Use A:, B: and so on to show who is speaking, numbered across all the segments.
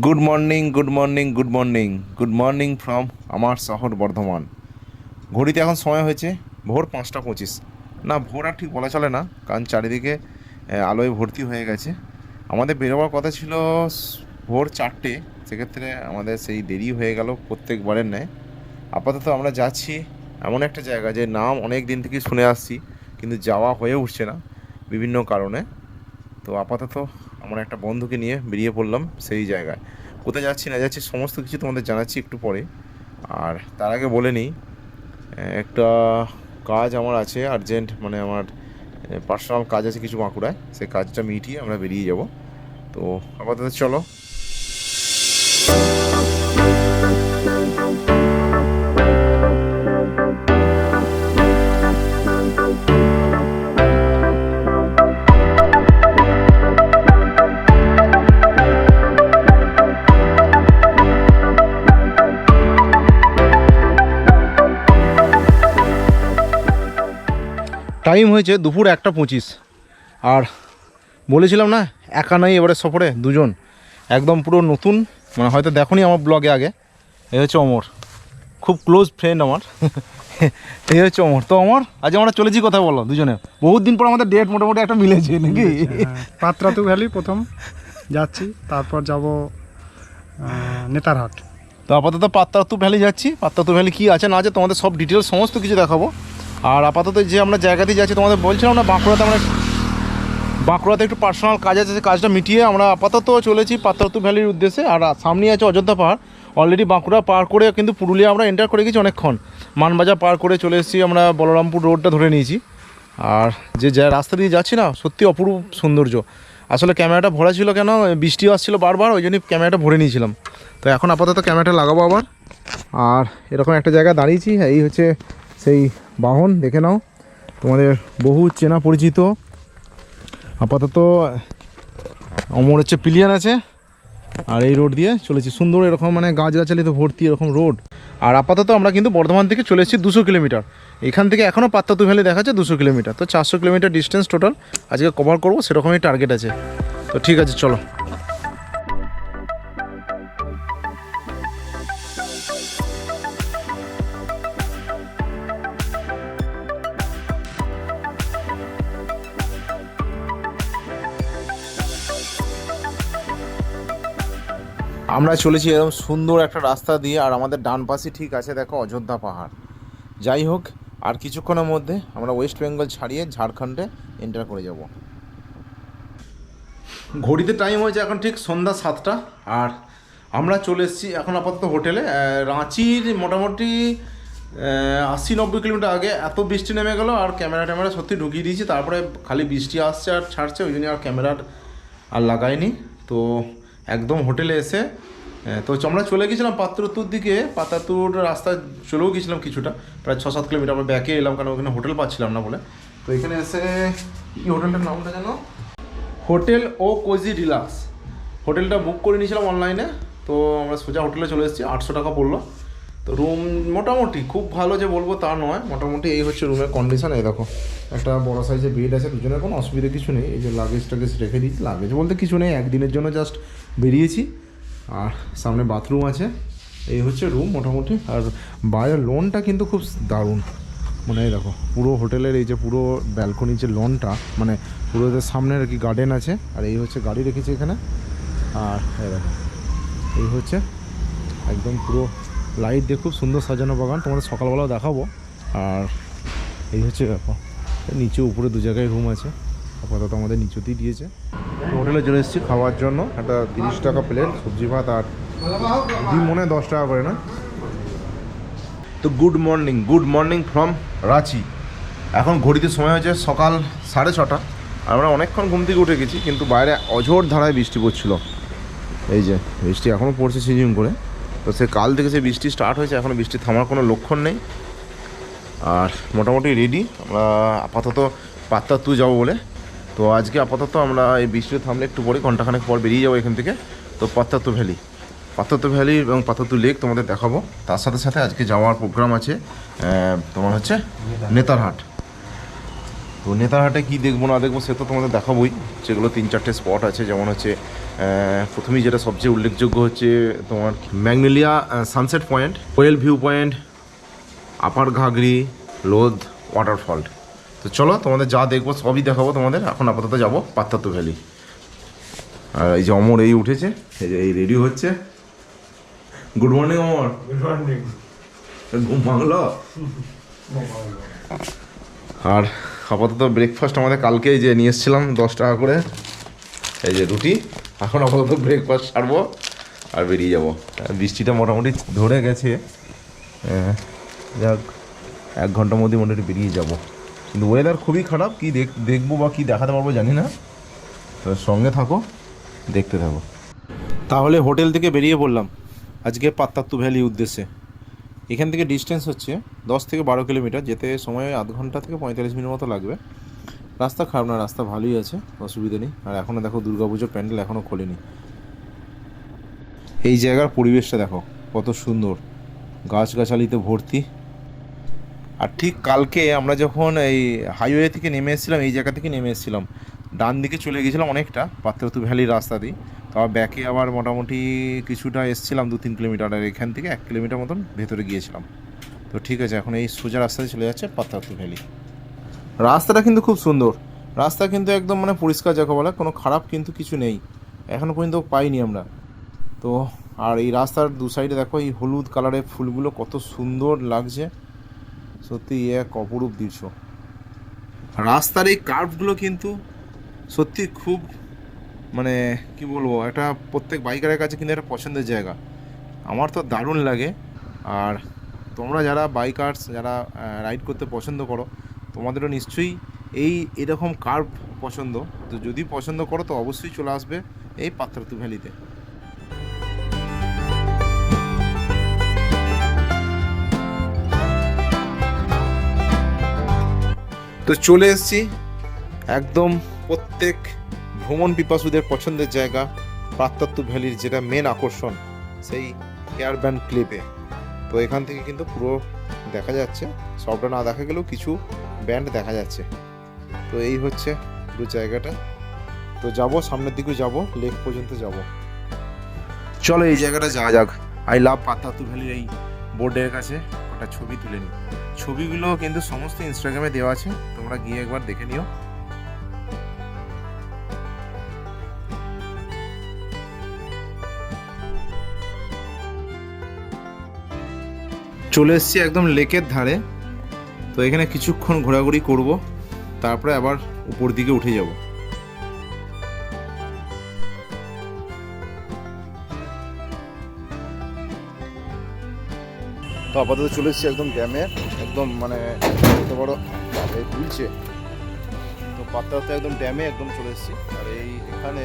A: Good morning good morning good morning good morning from আমার শহর বর্ধমান। ঘড়িতে এখন সময় হয়েছে ভোর পাঁচটা পঁচিশ। না, ভোর আর ঠিক বলা চলে না, কারণ চারিদিকে আলোয় ভর্তি হয়ে গেছে। আমাদের বেরোবার কথা ছিল ভোর চারটে, সেক্ষেত্রে আমাদের সেই দেরি হয়ে গেল প্রত্যেকবারের ন্যায়। আপাতত আমরা যাচ্ছি এমন একটা জায়গা, যে নাম অনেক দিন থেকে শুনে আসছি, কিন্তু যাওয়া হয়ে উঠছে না বিভিন্ন কারণে। তো আপাতত আমার একটা বন্ধুকে নিয়ে বেরিয়ে পড়লাম সেই জায়গায়। কোথায় যাচ্ছি, না যাচ্ছি, সমস্ত কিছু তোমাদের জানাচ্ছি একটু পরে। আর তার আগে বলে নিই, একটা কাজ আমার আছে আর্জেন্ট মানে আমার পার্সোনাল কাজ আছে কিছু বাঁকুড়ায়। সেই কাজটা মিটিয়ে আমরা বেরিয়ে যাব। তো আপাতত চলো। টাইম হয়েছে দুপুর একটা পঁচিশ। আর বলেছিলাম না একা নাই এবারে সফরে দুজন। একদম পুরো নতুন মানে হয়তো দেখোনি আমার ব্লগে আগে। এই হচ্ছে অমর। খুব ক্লোজ ফ্রেন্ড আমার। এই হচ্ছে অমর। তো অমর আজ আমরা চলেছি কথা বলো দুজনে? বহুত দিন পর আমাদের ডেট মোটামুটি একটা মিলেছে নাকি?
B: পাত্রাতু ভ্যালি প্রথম যাচ্ছি। তারপর যাব নেতারহাট।
A: তো আপাতত পাত্তাতু ভ্যালি যাচ্ছি। পাত্তাতু ভ্যালি কী আছে না আছে তোমাদের সব ডিটেলস সমস্ত কিছু দেখাবো। আর আপাতত যে আমরা জায়গাতে যাচ্ছি, তোমাদের বলছিলাম না, বাঁকুড়াতে আমরা বাঁকুড়াতে একটু পার্সোনাল কাজ আছে, সেই কাজটা মিটিয়ে আমরা আপাতত চলেছি পাত্তাতু ভ্যালির উদ্দেশ্যে। আর সামনেই আছে অযোধ্যা পাহাড়। অলরেডি বাঁকুড়া পার করে কিন্তু পুরুলিয়া আমরা এন্টার করে গেছি অনেকক্ষণ। মানবাজার পার করে চলে এসেছি আমরা বলরামপুর রোডটা ধরে নিয়েছি। আর যে যা রাস্তা দিয়ে যাচ্ছি না, সত্যি অপরূপ সৌন্দর্য। আসলে ক্যামেরাটা ভরা ছিল কেন? বৃষ্টি আসছিল বারবার, ওই জন্যই ক্যামেরাটা ভরে নিয়েছিলাম। তো এখন আপাতত ক্যামেরাটা লাগাবো আবার। আর এরকম একটা জায়গায় দাঁড়িয়েছি, এই হচ্ছে সেই বাহন, দেখে নাও। তোমাদের বহু চেনা পরিচিত। আপাতত অমর হচ্ছে পিলিয়ান আছে, আর এই রোড দিয়ে চলেছি সুন্দর, এরকম মানে গাছগাছালিতে ভর্তি এরকম রোড। আর আপাতত আমরা কিন্তু বর্ধমান থেকে চলে এসেছি দুশো কিলোমিটার। এখান থেকে এখনও পাত্তাতু ভ্যালি দেখাচ্ছে দুশো কিলোমিটার। তো চারশো কিলোমিটার ডিস্টেন্স টোটাল আজকে কভার করব, সেরকমই টার্গেট আছে। তো ঠিক আছে, চলো। আমরা চলেছি এরকম সুন্দর একটা রাস্তা দিয়ে, আর আমাদের ডান পাশে ঠিক আছে দেখো অযোধ্যা পাহাড়। যাই হোক, আর কিছুক্ষণের মধ্যে আমরা ওয়েস্ট বেঙ্গল ছাড়িয়ে ঝাড়খণ্ডে এন্টার করে যাব। ঘড়িতে টাইম হয়েছে এখন ঠিক সন্ধ্যা সাতটা, আর আমরা চলে এসেছি এখন আপাতত হোটেলে। রাঁচির মোটামুটি আশি নব্বই কিলোমিটার আগে এত বৃষ্টি নেমে গেল, আর ক্যামেরা ট্যামেরা সত্যি ঢুকিয়ে দিয়েছি। তারপরে খালি বৃষ্টি আসছে আর ছাড়ছে, ওই জন্য আর ক্যামেরার আর লাগাইনি। তো একদম হোটেলে এসে তো আমরা চলে গেছিলাম পাত্রতুর দিকে। পাতাতুর রাস্তা চলেও গেছিলাম কিছুটা, প্রায় ছ সাত কিলোমিটার। আমরা ব্যাকে এলাম কারণ ওখানে হোটেল পাচ্ছিলাম না বলে। তো এখানে এসে, কি হোটেলটার নামটা যেন? হোটেল ও কোজি রিলাক্স হোটেলটা বুক করে নিয়েছিলাম অনলাইনে, তো আমরা সোজা হোটেলে চলে এসেছি, আটশো টাকা পড়ল। তো রুম মোটামুটি খুব ভালো যে বলব তা নয়, মোটামুটি এই হচ্ছে রুমের কন্ডিশন এই দেখো। একটা বড় সাইজের বেড আছে, দুজনের কোনো অসুবিধা কিছু নেই। এই যে লাগেজ টাগেজ রেখে দিয়েছি লাগেজ বলতে কিছু নেই, একদিনের জন্য জাস্ট বেরিয়েছি। আর সামনে বাথরুম আছে। এই হচ্ছে রুম মোটামুটি। আর বাইরের লোনটা কিন্তু খুব দারুণ। মানে দেখো, পুরো হোটেলের এই যে পুরো ব্যালকনির যে লনটা মানে পুরো সামনে আর কি গার্ডেন আছে। আর এই হচ্ছে গাড়ি রেখেছি এখানে। আর এই দেখো, এই হচ্ছে একদম পুরো লাইট দিয়ে খুব সুন্দর সাজানো বাগান। তোমাদের সকালবেলাও দেখাবো। আর এই হচ্ছে ব্যাপার। নিচে উপরে দু জায়গায় রুম আছে। আপাতত আমাদের নিচুতেই দিয়েছে। হোটেলে চলে এসেছি, খাওয়ার জন্য। একটা তিরিশ টাকা প্লেট সবজি ভাত আর ডিম মনে হয় দশ টাকা করে না? তো good morning good morning from Ranchi. এখন ঘড়িতে সময় হয়েছে সকাল সাড়ে ছটা। আমরা অনেকক্ষণ ঘুম থেকে উঠে গেছি, কিন্তু বাইরে অঝোর ধারায় বৃষ্টি পড়ছিল। এই যে, বৃষ্টি এখনও পড়ছে সিজিম করে। তো সে কাল থেকে সে বৃষ্টি স্টার্ট হয়েছে এখনও বৃষ্টি থামার কোনো লক্ষণ নেই। আর মোটামুটি রেডি আমরা আপাতত পাত্তাতু যাব বলে তো আজকে আপাতত আমরা এই বৃষ্টি থামলে একটু পরে ঘন্টাখানেক পর বেরিয়ে যাব এখান থেকে। তো পাত্তাতু ভ্যালি পাত্তাতু ভ্যালি এবং পাত্তাতু লেক তোমাদের দেখাবো। তার সাথে সাথে আজকে যাওয়ার প্রোগ্রাম আছে তোমার হচ্ছে নেতারহাট। তো নেতারহাটে কী দেখব না দেখব সে তো তোমাদের দেখাবোই। যেগুলো তিন চারটে স্পট আছে, যেমন হচ্ছে প্রথমেই যেটা সবচেয়ে উল্লেখযোগ্য হচ্ছে তোমার magnolia sunset point Koel view point upper Ghaghri Lodh waterfall তো চলো তোমাদের যা দেখব সবই দেখাবো তোমাদের। এখন আপাতত যাব পাত্তাতু ভ্যালি। আর এই যে অমর এই উঠেছে এই যে এই রেডি হচ্ছে। Good morning Amar.
B: Good morning
A: ঘুম ভাঙলো? আর আপাতত ব্রেকফাস্ট আমাদের কালকে যে নিয়ে এসেছিলাম দশ টাকা করে এই যে রুটি। এখন আপাতত ব্রেকফাস্ট সারবো আর বেরিয়ে যাব। বৃষ্টিটা মোটামুটি ধরে গেছে। যাক এক ঘণ্টার মধ্যে মোটামুটি বেরিয়ে যাব। কিন্তু ওয়েদার খুবই খারাপ, কি দেখ দেখব বা কি দেখাতে পারব জানি না। তো সঙ্গে থাকো, দেখতে থাকো। তাহলে হোটেল থেকে বেরিয়ে পড়লাম, আজকে পাত্তাত্তু ভ্যালি উদ্দেশ্যে। এখান থেকে ডিস্টেন্স হচ্ছে দশ থেকে বারো কিলোমিটার, যেতে সময় আধ ঘণ্টা থেকে পঁয়তাল্লিশ মিনিট মতো লাগবে। রাস্তা খারাপ না, রাস্তা ভালোই আছে, অসুবিধা নেই। আর এখনও দেখো দুর্গাপুজোর প্যান্ডেল এখনও খোলেনি। এই জায়গার পরিবেশটা দেখো, কত সুন্দর। গাছগাছালিতে ভর্তি আর ঠিক কালকে আমরা যখন এই হাইওয়ে থেকে নেমে এসেছিলাম, এই জায়গা থেকে নেমে এসেছিলাম, ডান দিকে চলে গেছিলাম অনেকটা, পাত্রতু ভ্যালির রাস্তা দিয়ে। তারপর ব্যাকে আবার মোটামুটি কিছুটা এসেছিলাম দু তিন কিলোমিটার আর এখান থেকে, এক কিলোমিটার মতন ভেতরে গিয়েছিলাম। তো ঠিক আছে, এখন এই সোজা রাস্তায় চলে যাচ্ছে পাত্রাতু ভ্যালি। রাস্তাটা কিন্তু খুব সুন্দর। রাস্তা কিন্তু একদম মানে পরিষ্কার যাকে বলে, কোনো খারাপ কিন্তু কিছু নেই। এখনও পর্যন্ত পাইনি আমরা। তো আর এই রাস্তার দু সাইডে দেখো, এই হলুদ কালারের ফুলগুলো কত সুন্দর লাগছে। সত্যি এক অপরূপ দৃশ্য। রাস্তার এই কার্ভগুলো কিন্তু সত্যি খুব মানে কি বলব, একটা প্রত্যেক বাইকারের কাছে কিন্তু একটা পছন্দের জায়গা। আমার তো দারুণ লাগে। আর তোমরা যারা বাইকার্স যারা রাইড করতে পছন্দ করো, তোমাদেরও নিশ্চয়ই এই এরকম কার্ভ পছন্দ। তো যদি পছন্দ করো, তো অবশ্যই চলে আসবে এই পাত্রাতু ভ্যালিতে তো চলে এসেছি একদম প্রত্যেক ভ্রমণ পিপাসুদের পছন্দের জায়গা পাত্তাত্তু ভ্যালির যেটা মেন আকর্ষণ, সেই হেয়ার ব্যান্ড ক্লিপে তো এখান থেকে কিন্তু পুরো দেখা যাচ্ছে, সবটা না দেখা গেলেও কিছু ব্যান্ড দেখা যাচ্ছে। তো এই হচ্ছে পুরো জায়গাটা। তো যাব, সামনের দিকে যাব লেক পর্যন্ত যাব। চলো এই জায়গাটা যাওয়া যাক। আই লাভ পাত্তাতু ভ্যালির এই বোর্ডের কাছে একটা ছবি তুলে নিই। ছবিগুলো কিন্তু সমস্ত ইনস্টাগ্রামে দেওয়া আছে। তোমরা গিয়ে একবার দেখে নিও। চলে এসেছি একদম লেকের ধারে। তো এখানে কিছুক্ষণ ঘোরাঘুরি করব, তারপরে আবার উপর দিকে উঠে যাব। তো আপাতত চলে এসেছি একদম ড্যামে। একদম মানে বলতে পারো এই দুলছে তো পাত্তাতে একদম ড্যামে একদম চলে এসেছি। আর এই এখানে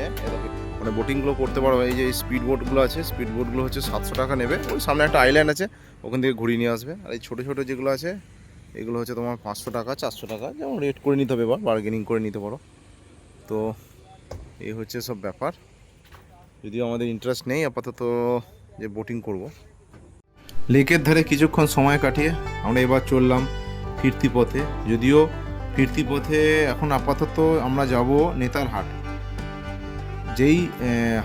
A: মানে বোটিংগুলো করতে পারো। এই যে স্পিড বোটগুলো আছে স্পিড বোটগুলো হচ্ছে সাতশো টাকা নেবে। ওই সামনে একটা আইল্যান্ড আছে, ওখান থেকে ঘুরিয়ে নিয়ে আসবে। আর এই ছোটো ছোটো যেগুলো আছে, এগুলো হচ্ছে তোমার পাঁচশো টাকা, চারশো টাকা। যেমন রেট করে নিতে হবে বা বার্গেনিং করে নিতে পারো। তো এই হচ্ছে সব ব্যাপার। যদিও আমাদের ইন্টারেস্ট নেই, আপাতত যে বোটিং করব। লেকের ধারে কিছুক্ষণ সময় কাটিয়ে আমরা এবার চললাম ফিরতি পথে। যদিও ফিরতি পথে এখন আপাতত আমরা যাব নেতারহাট যেই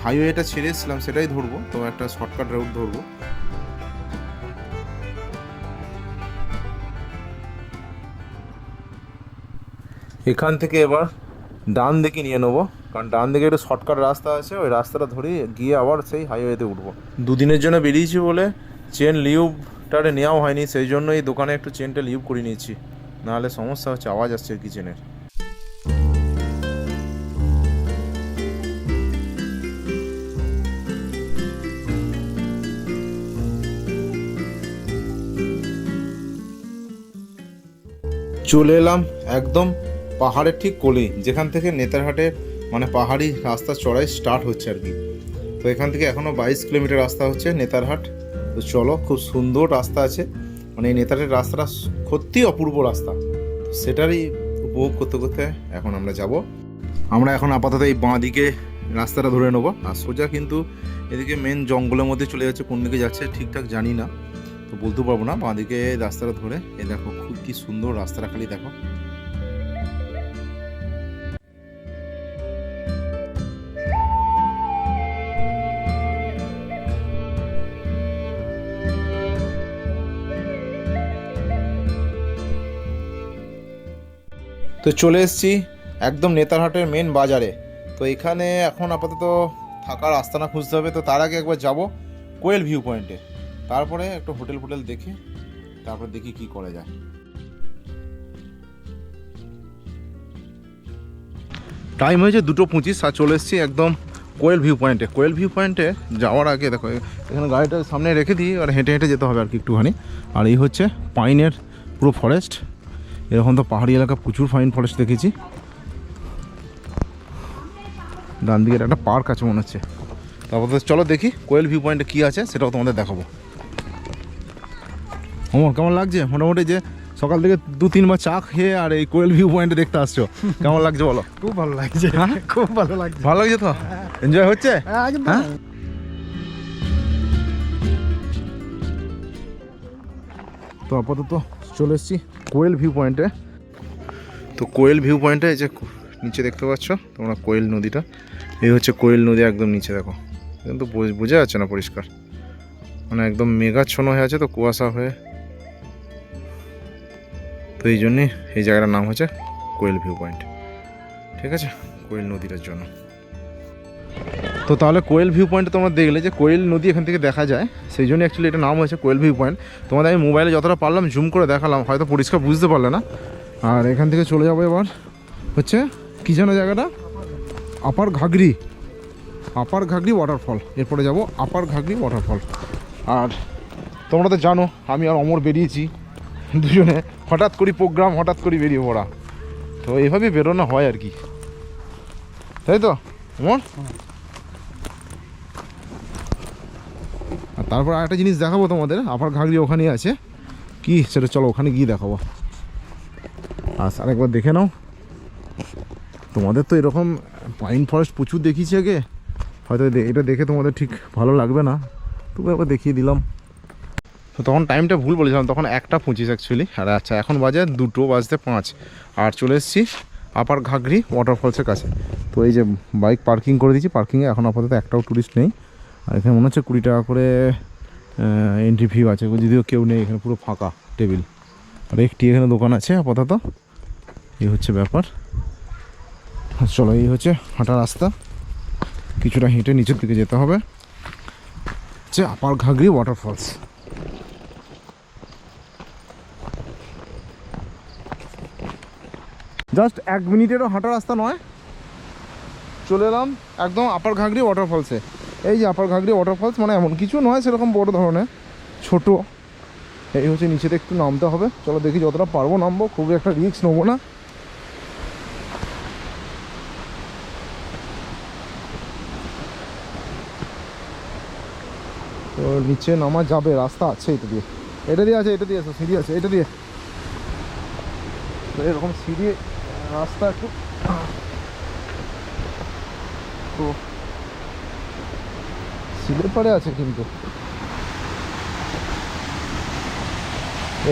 A: হাইওয়েটা ছেড়ে এসেছিলাম সেটাই ধরবো, তো একটা শর্টকাট রুট ধরবো। এখান থেকে এবার ডান দিকে নিয়ে নেব, কারণ ডান দিকে একটা শর্টকাট রাস্তা আছে, ওই রাস্তাটা ধরে গিয়ে আবার সেই হাইওয়েতে উঠবো। দুদিনের জন্য বেরিয়েছি বলে, চেন লিউবটারে নেওয়াও হয়নি, সেই জন্য এই দোকানে একটু চেনটা লিভ করে নিয়েছি। নাহলে সমস্যা হচ্ছে, আওয়াজ আসছে আর কি চেনের চলে এলাম একদম পাহাড়ের ঠিক কোলে যেখান থেকে নেতারহাটের মানে পাহাড়ি রাস্তা চড়াই স্টার্ট হচ্ছে আর কি। তো এখান থেকে এখনও বাইশ কিলোমিটার রাস্তা হচ্ছে নেতারহাট। তো চলো, খুব সুন্দর রাস্তা আছে। মানে এই নেতারহাটের রাস্তাটা সত্যি অপূর্ব রাস্তা। সেটারই উপভোগ করতে করতে এখন আমরা যাব। আমরা এখন আপাতত এই বাঁ দিকে রাস্তাটা ধরে নেব। আর সোজা কিন্তু এদিকে মেন জঙ্গলের মধ্যে চলে যাচ্ছে, কোন দিকে যাচ্ছে ঠিকঠাক জানি না। তো বলতে পারব না, বাঁ দিকে রাস্তাটা ধরে। এ দেখো, খুব কি সুন্দর রাস্তাটা খালি দেখো। তো চলে এসেছি একদম নেতারহাটের মেন বাজারে। তো এখানে এখন আপাতত থাকার আস্তানা খুঁজতে হবে। তো তার আগে একবার যাব কোয়েল ভিউ পয়েন্টে তারপরে একটা হোটেল ফোটেল দেখে, তারপর দেখি কি করা যায়। টাইম হয়েছে দুটো পঁচিশ, আর চলে এসেছি একদম কোয়েল ভিউ পয়েন্টে কোয়েল ভিউ পয়েন্টে যাওয়ার আগে দেখো, এখানে গাড়িটা সামনে রেখে দিই, আর হেঁটে হেঁটে যেতে হবে আর কি একটুখানি। আর এই হচ্ছে পাইনের পুরো ফরেস্ট এরকম তো পাহাড়ি এলাকা প্রচুর ফাইন ফরেস্ট দেখেছি। ডান দিকে একটা পার্ক আছে মনে হচ্ছে। তারপর তো চলো দেখি কোয়েল ভিউ পয়েন্টে কী আছে সেটাও তোমাদের দেখাবো। অমর কেমন লাগছে? মোটামুটি যে সকাল থেকে দু তিনবার চা খেয়ে আর এই কোয়েল ভিউ পয়েন্টে দেখতে আসছো। কেমন লাগছে বলো?
B: খুব ভালো লাগছে।
A: হ্যাঁ?
B: খুব ভালো লাগছে।
A: ভালো লাগছে তো? এনজয় হচ্ছে?
B: হ্যাঁ,
A: হ্যাঁ? তো আপাতত চলে এসেছি কোয়েল ভিউ পয়েন্টে তো কোয়েল ভিউ পয়েন্টে এই যে নিচে দেখতে পাচ্ছ তোমরা কোয়েল নদীটা, এই হচ্ছে কোয়েল নদী একদম নিচে দেখো। কিন্তু বোঝ- যাচ্ছে না পরিষ্কার। মানে একদম মেঘাচ্ছন্ন হয়ে আছে তো কুয়াশা হয়ে। তো এই জন্যে এই জায়গাটার নাম হচ্ছে কোয়েল ভিউ পয়েন্ট ঠিক আছে? কোয়েল নদীটার জন্য। তো তাহলে কোয়েল ভিউ পয়েন্টে তোমরা দেখলে যে কোয়েল নদী এখান থেকে দেখা যায়। সেই জন্য অ্যাকচুয়ালি এটা নাম হয়েছে কোয়েল ভিউ পয়েন্ট তোমাদের আমি মোবাইলে যতটা পারলাম জুম করে দেখালাম, হয়তো পরিষ্কার বুঝতে পারলে না। আর এখান থেকে চলে যাব এবার। হচ্ছে কী যেন জায়গাটা? আপার ঘাগরি। আপার ঘাগরি ওয়াটারফল এরপরে যাব আপার ঘাগরি ওয়াটারফল আর তোমরা তো জানো, আমি আর অমর বেরিয়েছি। দুজনে হঠাৎ করি প্রোগ্রাম হঠাৎ করি বেরিয়ে পড়া। তো এভাবেই বেরোনো হয় আর কি। তাই তো? অমর? তারপর আরেকটা জিনিস দেখাবো তোমাদের। আপার ঘাগরি ওখানেই আছে। কি? সেটা চলো ওখানে গিয়ে দেখাবো। আস, আরেকবার দেখে নাও। তোমাদের তো এরকম পাইন ফরেস্ট প্রচুর দেখিয়েছি আগে। হয়তো এটা দেখে তোমাদের ঠিক ভালো লাগবে না। তবু একবার দেখিয়ে দিলাম। তো তখন টাইমটা ভুল বলেছিলাম, তখন একটা পঁচিশ অ্যাকচুয়ালি আর আচ্ছা এখন বাজে দুটো বাজতে পাঁচ। আর চলে এসেছি আপার ঘাগরি ওয়াটারফলসের কাছে। তো এই যে বাইক পার্কিং করে দিয়েছি। পার্কিংয়ে এখন আপাতত একটাও টুরিস্ট নেই। আর এখানে মনে হচ্ছে কুড়ি টাকা করে এন্ট্রি ফি আছে, যদিও কেউ নেই, এখানে পুরো ফাঁকা টেবিল আর একটি এখানে দোকান আছে আপাতত। এই হচ্ছে ব্যাপার। চলো, এই হচ্ছে হাঁটা রাস্তা। কিছুটা হেঁটে নিচের দিকে যেতে হবে। হচ্ছে আপার ঘাগরি ওয়াটারফলস জাস্ট এক মিনিটেরও হাঁটা রাস্তা নয়। চলে এলাম একদম আপার ঘাগরি ওয়াটারফলসে এই যে আপার ঘাগরি ওয়াটারফলস মানে এমন কিছু নয় সেরকম বড় ধরনের, ছোট। এই হচ্ছে নিচেতে একটু নামতে হবে। চলো দেখি যতটা পারব নামবো খুব একটা রিস্ক নেব না। তো নিচে নামা যাবে, রাস্তা আছে এটা দিয়ে। এটা দিয়ে আছে, এটা দিয়ে আছে, সিঁড়ি আছে, এটা দিয়ে। তো এরকম সিঁড়ি, রাস্তা একটু। তো যাচ্ছি এপারে আছে কিন্তু।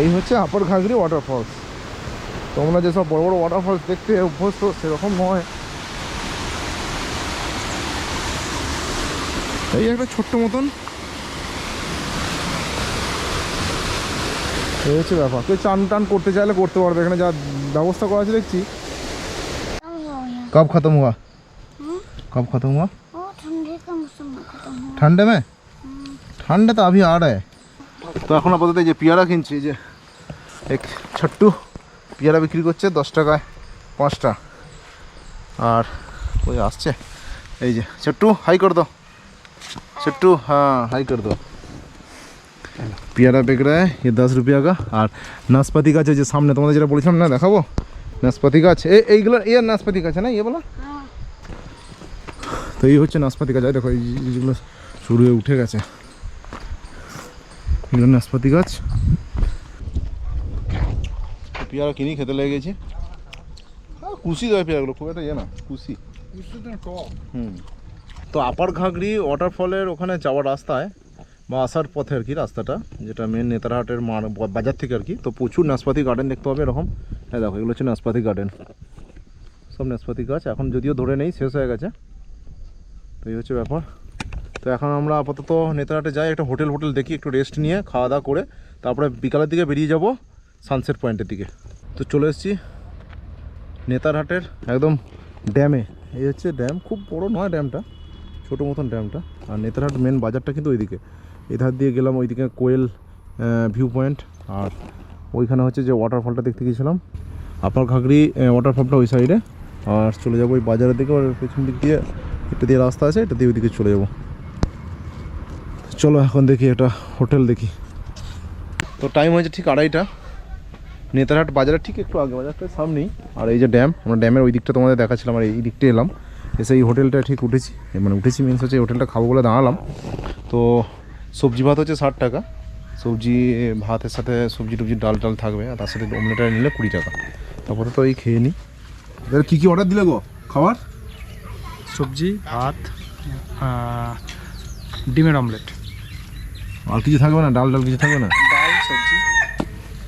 A: এই হচ্ছে আপার ঘাগড়ি ওয়াটারফলস তোমরা যেসব বড় বড় ওয়াটারফলস দেখতে অভ্যস্ত সেরকম নয়। এই একটা ছোট্ট মতন। এই হচ্ছে ব্যাপার। কেউ চান টান করতে চাইলে করতে পারবে। এখানে যা ব্যবস্থা করা আছে দেখছি। হ্যাঁ। কব খতম হওয়া কব খতম
C: হওয়া ठंडे में
A: ठंडे तो अभी आ रहा है তো এখন আপাতত এই যে পেয়ারা কিনছি এই যে এক ছোট্টু পেয়ারা বিক্রি করছে দশ টাকায় পাঁচটা আর ওই আসছে এই যে ছোট্টু হাই कर दो ছোট্টু हाँ हाई कर दो পেয়ারা বিক रहा है ये दस रुपया का আর নাশপাতি গাছ এই যে সামনে তোমাদের যেটা বলেছিলাম না দেখাবো নাশপাতি গাছ এই এইগুলো এ নাশপাতি গাছ না ইয়ে বলো
C: हाँ
A: তো এই হচ্ছে নাশপাতি গাছ এই দেখো এই যে- যেগুলো শুরু হয়ে উঠে গেছে। নাশপাতি গাছ। পেয়ারা কিনি খেতে লেগে গেছি। হ্যাঁ কুশি দেয় পেয়ারাগুলো খুব একটা ইয়ে না কুশি। হুম। তো আপার ঘাগরি ওয়াটারফলের ওখানে যাওয়ার রাস্তায় বা আসার পথে আর কি রাস্তাটা যেটা মেন নেতারহাটের মার বাজার থেকে আর কি। তো প্রচুর নাশপাতি গার্ডেন দেখতে পাবে এরকম। হ্যাঁ দেখো এগুলো হচ্ছে নাশপাতি গার্ডেন সব নাশপাতি গাছ। এখন যদিও ধরে নেই শেষ হয়ে গেছে। তো এই হচ্ছে ব্যাপার। তো এখন আমরা আপাতত নেতারহাটে যাই, একটা হোটেল হোটেল দেখি, একটু রেস্ট নিয়ে খাওয়া দাওয়া করে, তারপরে বিকালের দিকে বেরিয়ে যাব সানসেট পয়েন্টের দিকে। তো চলে এসেছি নেতারহাটের একদম ড্যামে এই হচ্ছে ড্যাম খুব বড় নয় ড্যামটা ছোটো মতন ড্যামটা আর নেতারহাট মেন বাজারটা কিন্তু ওইদিকে। এধার দিয়ে গেলাম ওইদিকে কোয়েল ভিউ পয়েন্ট আর ওইখানে হচ্ছে যে ওয়াটারফলটা দেখতে গিয়েছিলাম। আপার ঘাগরি ওয়াটারফলটা ওই সাইডে আর চলে যাব ওই বাজারের দিকে, ওর পেছন দিক দিয়ে, এটা দিয়ে রাস্তা আছে, এটা দিয়ে ওইদিকে চলে যাব। চলো এখন দেখি একটা হোটেল দেখি। তো টাইম হয়েছে ঠিক আড়াইটা। নেতারহাট বাজারের ঠিক একটু আগে বাজারটার সামনেই। আর এই যে ড্যাম আমরা ড্যামের ওই দিকটা তোমাদের দেখাচ্ছিলাম আর এই দিকটা এলাম। এসে এই হোটেলটা ঠিক উঠেছি মানে উঠেছি মিনস হচ্ছে এই হোটেলটা খাব বলে দাঁড়ালাম। তো সবজি ভাত হচ্ছে ষাট টাকা। সবজি ভাতের সাথে সবজি টবজি ডাল টাল থাকবে আর তার সাথে অমলেটটা নিলে কুড়ি টাকা। তারপরে তো এই খেয়ে নিই। এবার কী কী অর্ডার দিলে গো? খাবার?
B: সবজি ভাত ডিমের অমলেট
A: আর কিছু থাকবে না? ডাল ডাল কিছু থাকবে না?
B: ডাল সবজি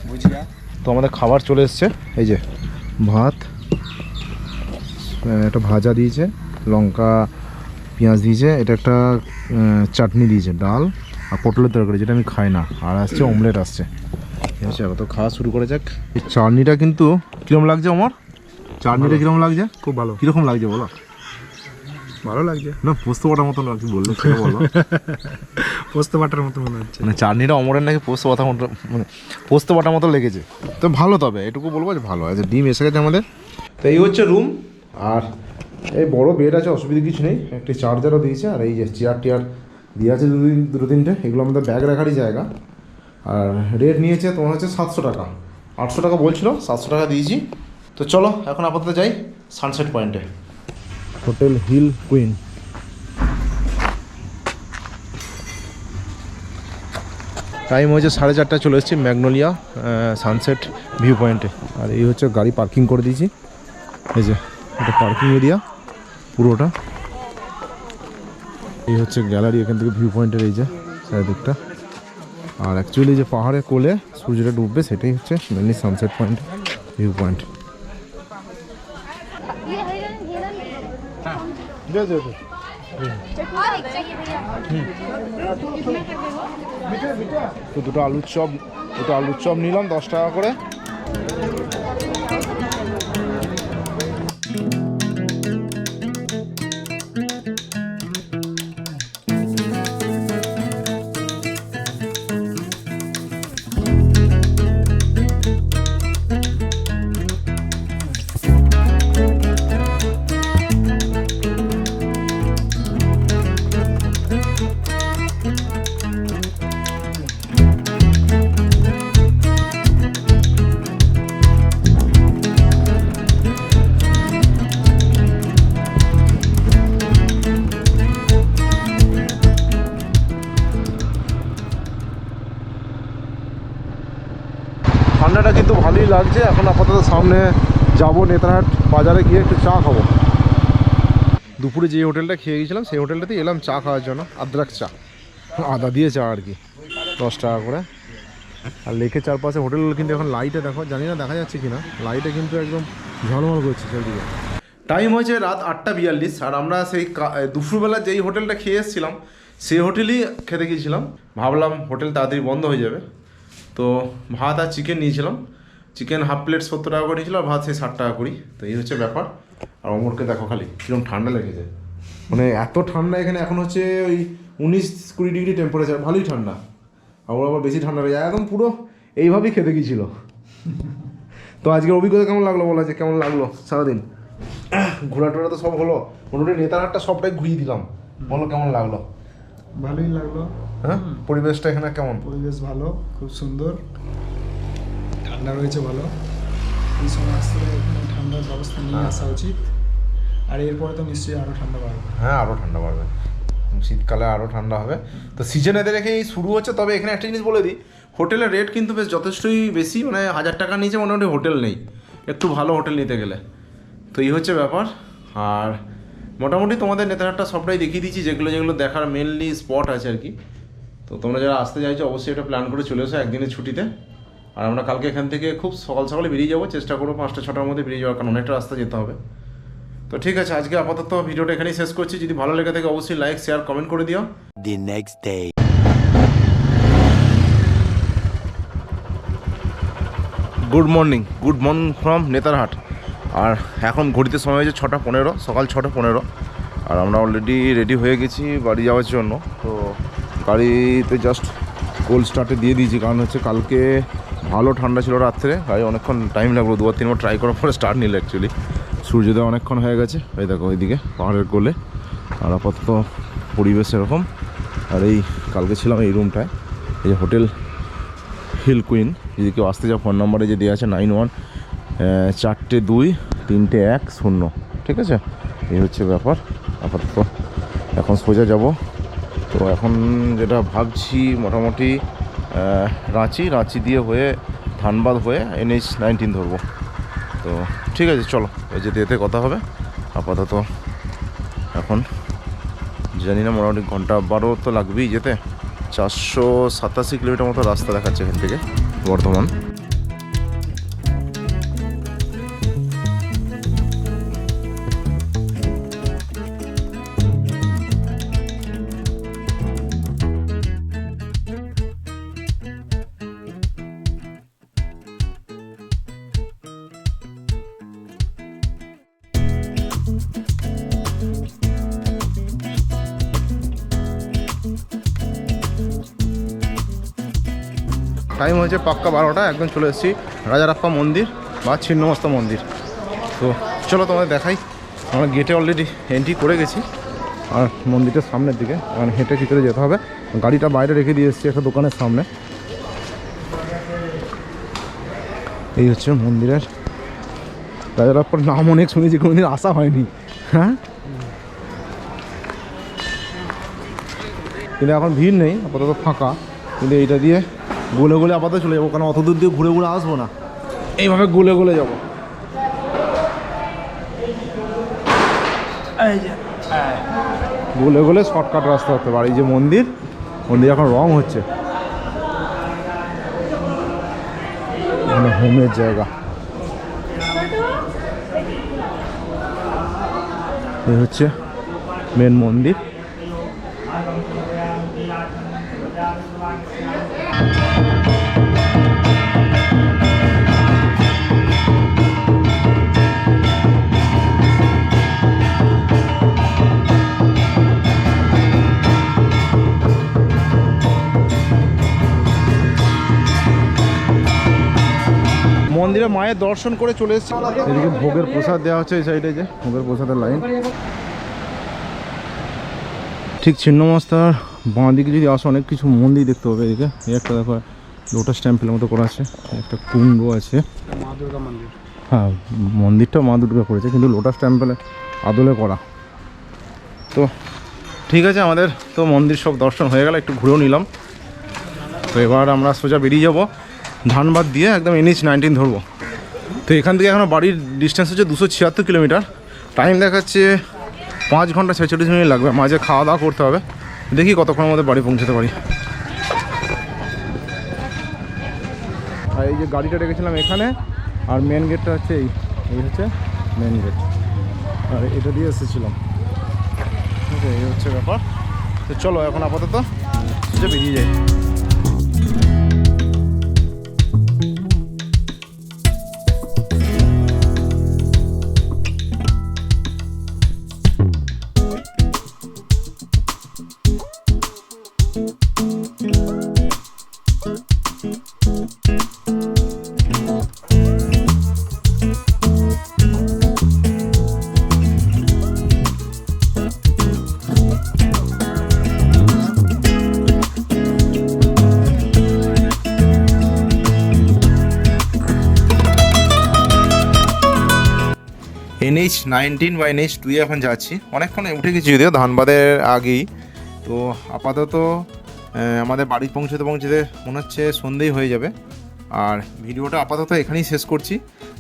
B: ভুজিয়া।
A: তো আমাদের খাবার চলে এসছে। এই যে ভাত একটা ভাজা দিয়েছে লঙ্কা পেঁয়াজ দিয়েছে এটা একটা চাটনি দিয়েছে ডাল আর পটলের তরকারি যেটা আমি খাই না। আর আসছে অমলেট আসছে। ঠিক আছে তো খাওয়া শুরু করে যাক। এই চাটনিটা কিন্তু কীরকম লাগছে আমার চাটনিটা কীরকম লাগছে?
B: খুব ভালো।
A: কীরকম লাগছে বলো?
B: ভালো লাগছে।
A: না পোস্ত বাটার মতন কি বলল বলো।
B: পোস্ত বাটার মতো মনে হচ্ছে।
A: মানে চাটনিটা অমরের নাকি পোস্ত বাটা মতো মানে পোস্ত বাটার মতো লেগেছে। তো ভালো তবে এটুকু বলব যে ভালো আছে ডিম এসে গেছে আমাদের। তো এই হচ্ছে রুম আর এই বড় বেড আছে অসুবিধা কিছু নেই। একটি চার্জারও দিয়েছে আর এই যে চেয়ার টিয়ার দিয়ে আছে দু দুটো তিনটে। এগুলো আমাদের ব্যাগ রাখারই জায়গা। আর রেট নিয়েছে তোমার হচ্ছে সাতশো টাকা। আটশো টাকা বলছিল সাতশো টাকা দিয়েছি। তো চলো এখন আপাতত যাই সানসেট পয়েন্টে হোটেল হিল কুইন। টাইম হয়েছে সাড়ে চারটায় চলে এসেছি ম্যাগনোলিয়া সানসেট ভিউ পয়েন্টে আর এই হচ্ছে গাড়ি পার্কিং করে দিয়েছি। এই যে এটা পার্কিং এরিয়া পুরোটা। এই হচ্ছে গ্যালারি এখান থেকে ভিউ পয়েন্টের এই যে চারিদিকটা। আর অ্যাকচুয়ালি যে পাহাড়ে কোলে সূর্যটা ডুববে সেটাই হচ্ছে mainly sunset point view point তো দুটো আলুর চপ দুটো আলুর চপ নিলাম দশ টাকা করে। লাগছে, এখন আপাতত সামনে যাব নেতারহাট বাজারে গিয়ে একটু চা খাব। দুপুরে যে হোটেলটা খেয়ে গেছিলাম, সেই হোটেলটাতেই এলাম চা খাওয়ার জন্য, আদ্রাক চা, আদা দিয়ে চা আর কি, দশ টাকা করে। আর লেকের চারপাশে হোটেল কিন্তু এখন লাইটে দেখো, জানি না দেখা যাচ্ছে কি না লাইটে কিন্তু একদম ঝলমল করছে চারিদিকে। টাইম হয়েছে রাত আটটা বিয়াল্লিশ, আর আমরা সেই দুপুরবেলা যেই হোটেলটা খেয়ে এসেছিলাম, সেই হোটেলই খেতে গিয়েছিলাম। ভাবলাম হোটেল তাড়াতাড়ি বন্ধ হয়ে যাবে, তো ভাত আর চিকেন নিয়েছিলাম। চিকেন হাফ প্লেট সত্তর টাকা করে নিয়েছিল আর ভাত সেই ষাট টাকা করি। তো এই হচ্ছে ব্যাপার। আর অমরকে দেখো খালি কীরকম ঠান্ডা লেগেছে। মানে এত ঠান্ডা এখানে এখন হচ্ছে ওই উনিশ কুড়ি ডিগ্রি টেম্পারেচার ভালোই ঠান্ডা। আর ওর আবার বেশি ঠান্ডা হয়ে যায় একদম পুরো এইভাবেই খেতে গিয়েছিল। তো আজকের অভিজ্ঞতা কেমন লাগল বলা যে কেমন লাগল সারাদিন? ঘোরা টোরা তো সব হলো মোটামুটি নেতারহাটটা সবটাই ঘুরিয়ে দিলাম। বলো কেমন লাগল?
B: ভালোই লাগল।
A: হ্যাঁ? পরিবেশটা এখানে কেমন?
B: পরিবেশ ভালো খুব সুন্দর। ঠান্ডা রয়েছে ভালো এই সময় এখানে ঠান্ডার ব্যবস্থা নিয়ে আসা উচিত। আর এরপরে তো নিশ্চয়ই আরও ঠান্ডা বাড়বে।
A: হ্যাঁ আরও ঠান্ডা বাড়বে। শীতকালে আরও ঠান্ডা হবে। তো সিজন এদের রেখেই শুরু হচ্ছে তবে এখানে একটা জিনিস বলে দিই হোটেলের রেট কিন্তু বেশ যথেষ্টই বেশি মানে হাজার টাকার নিচে মোটামুটি হোটেল নেই। একটু ভালো হোটেল নিতে গেলে। তো এই হচ্ছে ব্যাপার। আর মোটামুটি তোমাদের নেতারহাটটা সবটাই দেখিয়ে দিচ্ছি যেগুলো যেগুলো দেখার মেনলি স্পট আছে আর কি। তো তোমরা যারা আসতে চাইছো অবশ্যই এটা প্ল্যান করে চলে এসো একদিনের ছুটিতে। আর আমরা কালকে এখান থেকে খুব সকাল সকালে বেরিয়ে যাব। চেষ্টা করব পাঁচটা ছটার মধ্যে বেরিয়ে যাওয়ার কারণ অনেকটা রাস্তা যেতে হবে। তো ঠিক আছে আজকে আপাতত ভিডিওটা এখানেই শেষ করছি। যদি ভালো লেগে থাকে অবশ্যই লাইক শেয়ার কমেন্ট করে দিও।
D: The next day
A: good morning good morning from Netarhat আর এখন ঘড়িতে সময় হয়েছে ছটা পনেরো সকাল ছটা পনেরো। আর আমরা অলরেডি রেডি হয়ে গেছি বাড়ি যাওয়ার জন্য। তো গাড়িতে জাস্ট কোল্ড স্টার্টে দিয়ে দিয়েছি কারণ হচ্ছে কালকে ভালো ঠান্ডা ছিল রাত্রে গাড়ি অনেকক্ষণ টাইম লাগল, দুবার তিনবার ট্রাই করার পরে স্টার্ট নিল অ্যাকচুয়ালি সূর্যোদয় অনেকক্ষণ হয়ে গেছে ওই দেখো ওইদিকে, পাহাড়ের কোলে। আর আপাতত পরিবেশ এরকম। আর এই কালকে ছিলাম এই রুমটায় এই যে হোটেল হিল কুইন যদি কেউ আসতে চাও ফোন নম্বরে যে দেওয়া আছে নাইন ওয়ান চারটে দুই, তিনটে এক, শূন্য। ঠিক আছে? এই হচ্ছে ব্যাপার। আপাতত এখন সোজা যাব। তো এখন যেটা ভাবছি, মোটামুটি রাঁচি রাঁচি দিয়ে হয়ে ধানবাদ হয়ে এনএইচ নাইনটিন ধরবো। তো ঠিক আছে, চলো যেতে যেতে কথা হবে। আপাতত এখন জানি না, মোটামুটি ঘণ্টা বারো তো লাগবেই যেতে। চারশো সাতাশি কিলোমিটার মতো রাস্তা দেখাচ্ছে এখান থেকে বর্ধমান। হয়েছে পাক্কা বারোটা, একদম চলে এসেছি রাজারাপ্পা মন্দির বা ছিন্নমস্তা মন্দির। তো চলো তোমাদের দেখাই। আমরা গেটে অলরেডি এন্ট্রি করে গেছি। আর মন্দিরটার সামনের দিকে মানে হেঁটে ভিতরে যেতে হবে। গাড়িটা বাইরে রেখে দিয়ে এসেছি একটা দোকানের সামনে। এই হচ্ছে মন্দিরের রাজারাপ্পার নাম অনেক শুনেছি, কোনোদিন আসা হয়নি। হ্যাঁ? কিন্তু এখন ভিড় নেই, আপাতত ফাঁকা। কিন্তু এইটা দিয়ে গোলে গোলে আপাতত চলে যাব কারণ অত দূর দিয়ে ঘুরে ঘুরে আসব না। এইভাবে গোলে গোলে যাব। গোলে গোলে শর্টকাট রাস্তা হতে পারে এই যে মন্দির মন্দির এখন রং হচ্ছে। এখানে হোমের জায়গা। এই হচ্ছে মেন মন্দির। মন্দিরে মায়ের দর্শন করে চলে এসেছি। এদিকে ভোগের প্রসাদ দেওয়া হচ্ছে এই সাইডে যে, ভোগের প্রসাদের লাইন ঠিক ছিন্নমস্তার বাঁ দিকে যদি আসো, অনেক কিছু মন্দির দেখতে হবে এদিকে। এই একটা দেখো লোটাস টেম্পলের মতো করা আছে একটা কুণ্ড আছে। হ্যাঁ মন্দিরটা মা দুর্গা করেছে, কিন্তু লোটাস টেম্পলে আদলে করা। তো ঠিক আছে আমাদের, তো মন্দির সব দর্শন হয়ে গেল, একটু ঘুরেও নিলাম। তো এবার আমরা সোজা বেরিয়ে যাব। ধানবাদ দিয়ে একদম এনএইচ নাইনটিন ধরবো। তো এখান থেকে এখনও বাড়ির ডিস্টেন্স হচ্ছে দুশো ছিয়াত্তর কিলোমিটার টাইম দেখাচ্ছে পাঁচ ঘণ্টা ছেচল্লিশ মিনিট লাগবে। মাঝে খাওয়া দাওয়া করতে হবে। দেখি কতক্ষণের মধ্যে বাড়ি পৌঁছাতে পারি। আর এই যে গাড়িটা রেখেছিলাম এখানে, আর মেন গেটটা হচ্ছে এই। এই হচ্ছে মেন গেট আর এটা দিয়ে এসেছিলাম। ঠিক আছে, এই হচ্ছে ব্যাপার। তো চলো এখন আপাতত বেরিয়ে যাই। এনএইচ নাইনটিন বা এনএইচ টুয়ে এখন যাচ্ছি। অনেকক্ষণ উঠে গেছি যদিও, ধানবাদের আগেই। তো আপাতত আমাদের বাড়ি পৌঁছতে পৌঁছতে মনে হচ্ছে সন্ধেই হয়ে যাবে। আর ভিডিওটা আপাতত এখানেই শেষ করছি।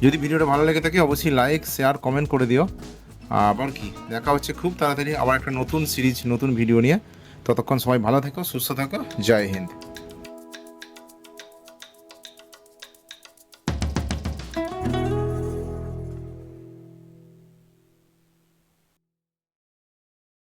A: যদি ভিডিওটা ভালো লেগে থাকে, অবশ্যই লাইক, শেয়ার, কমেন্ট করে দিও। আবার কি, দেখা হচ্ছে খুব তাড়াতাড়ি আবার একটা নতুন সিরিজ, নতুন ভিডিও নিয়ে। ততক্ষণ সবাই ভালো থেকো, সুস্থ থাকো। জয় হিন্দ।